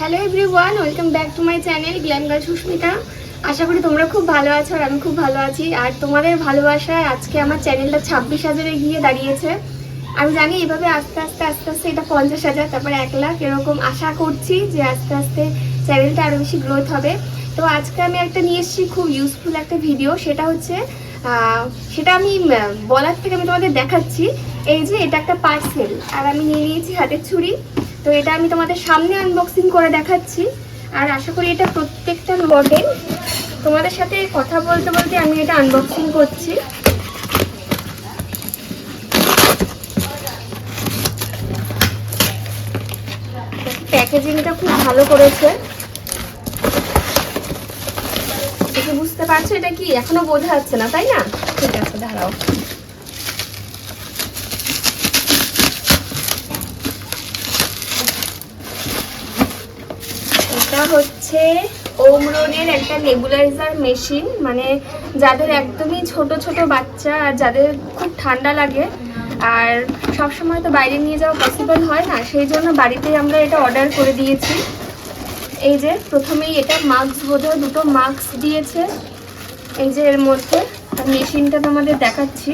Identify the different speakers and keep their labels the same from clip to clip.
Speaker 1: Hello everyone welcome back to my channel glam girl Sushmita আশা করি তোমরা খুব ভালো আছো আর আমি খুব ভালো আছি। আর তোমাদের ভালোবাসায় আজকে আমার চ্যানেলটা ছাব্বিশ হাজারে গিয়ে দাঁড়িয়েছে। আমি জানি এভাবে আস্তে আস্তে আস্তে আস্তে এটা পঞ্চাশ হাজার, তারপরে এক লাখ এরকম আশা করছি যে আস্তে আস্তে চ্যানেলটা আরও বেশি গ্রোথ হবে। তো আজকে আমি একটা নিয়ে এসেছি খুব ইউজফুল একটা ভিডিও সেটা হচ্ছে সেটা আমি বলার থেকে আমি তোমাদের দেখাচ্ছি। এই যে এটা একটা পার্সেল আর আমি নিয়ে নিয়েছি হাতের ছুরি। তো এটা আমি তোমাদের সামনে আনবক্সিং করে দেখাচ্ছি। আর আশা করি এটা প্রত্যেকটা মডেল তোমাদের সাথে কথা বলতে বলতে আমি এটা আনবক্সিং করছি। প্যাকেজিংটা খুব ভালো করেছে দেখে বুঝতে পারছ? এটা কি? এখনও বোঝা যাচ্ছে না, তাই না? ঠিক আছে, দাঁড়াও। এটা হচ্ছে ওমরনের একটা নেবুলাইজার মেশিন। মানে যাদের একদমই ছোট ছোট বাচ্চা, আর যাদের খুব ঠান্ডা লাগে, আর সব সময় তো বাইরে নিয়ে যাওয়া পসিবল হয় না, সেই জন্য বাড়িতেই আমরা এটা অর্ডার করে দিয়েছি। এই যে, প্রথমেই এটা মাস্ক বোধহয় দুটো মাস্ক দিয়েছে। এই যে এর মধ্যে, আর মেশিনটা তোমাদের দেখাচ্ছি।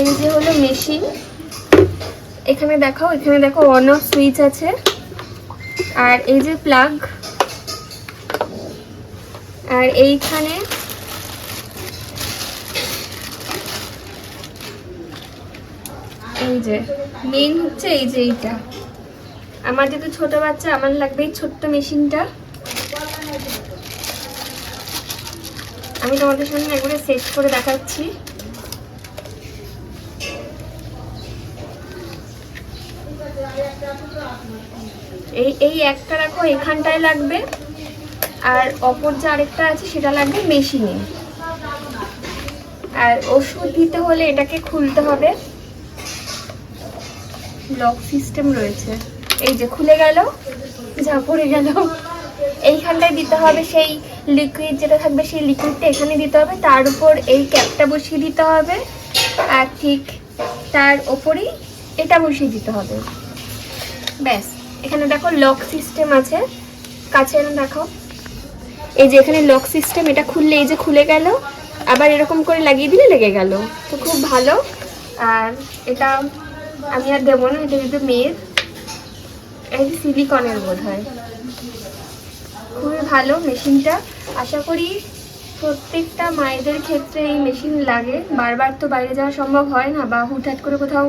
Speaker 1: এই যে হলো মেশিন। এখানে দেখো এখানে দেখো অন অফ সুইচ আছে। আর এই যে প্লাগ আর এইখানে এই যে মেইন হচ্ছে এই যে এইটা। আমার যেহেতু ছোট বাচ্চা, আমার লাগবে এই ছোট্ট মেশিনটা। আমি তোমাদের সামনে একবারে সেট করে দেখাচ্ছি। এই এই একটা রাখো, এখানটায় লাগবে। আর অপর যে আরেকটা আছে, সেটা লাগবে মেশিনে। আর ওষুধ দিতে হলে এটাকে খুলতে হবে। লক সিস্টেম রয়েছে। এই যে খুলে গেল, যা পড়ে গেল। এইখানটায় দিতে হবে সেই লিকুইড যেটা থাকবে, সেই লিকুইডটা এখানে দিতে হবে। তার উপর এই ক্যাপটা বসিয়ে দিতে হবে। আর ঠিক তার ওপরেই এটা বসিয়ে দিতে হবে। ব্যাস, এখানে দেখো লক সিস্টেম আছে। কাছে দেখো। এই যে এখানে লক সিস্টেম এটা খুললে এই যে খুলে গেল। আবার এরকম করে লাগিয়ে দিলে লেগে গেল। তো খুব ভালো। আর এটা আমি আর দেবো না, এটা কিন্তু মেয়ের। এই সিলিকনের বোধ হয় খুবই ভালো মেশিনটা। আশা করি প্রত্যেকটা মায়েদের ক্ষেত্রে এই মেশিন লাগে। বারবার তো বাইরে যাওয়া সম্ভব হয় না বা হুটহাট করে কোথাও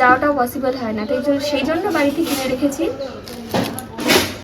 Speaker 1: যাওয়াটাও পসিবল হয় না। তো জন্য সেই জন্য বাড়িতে কিনে রেখেছি।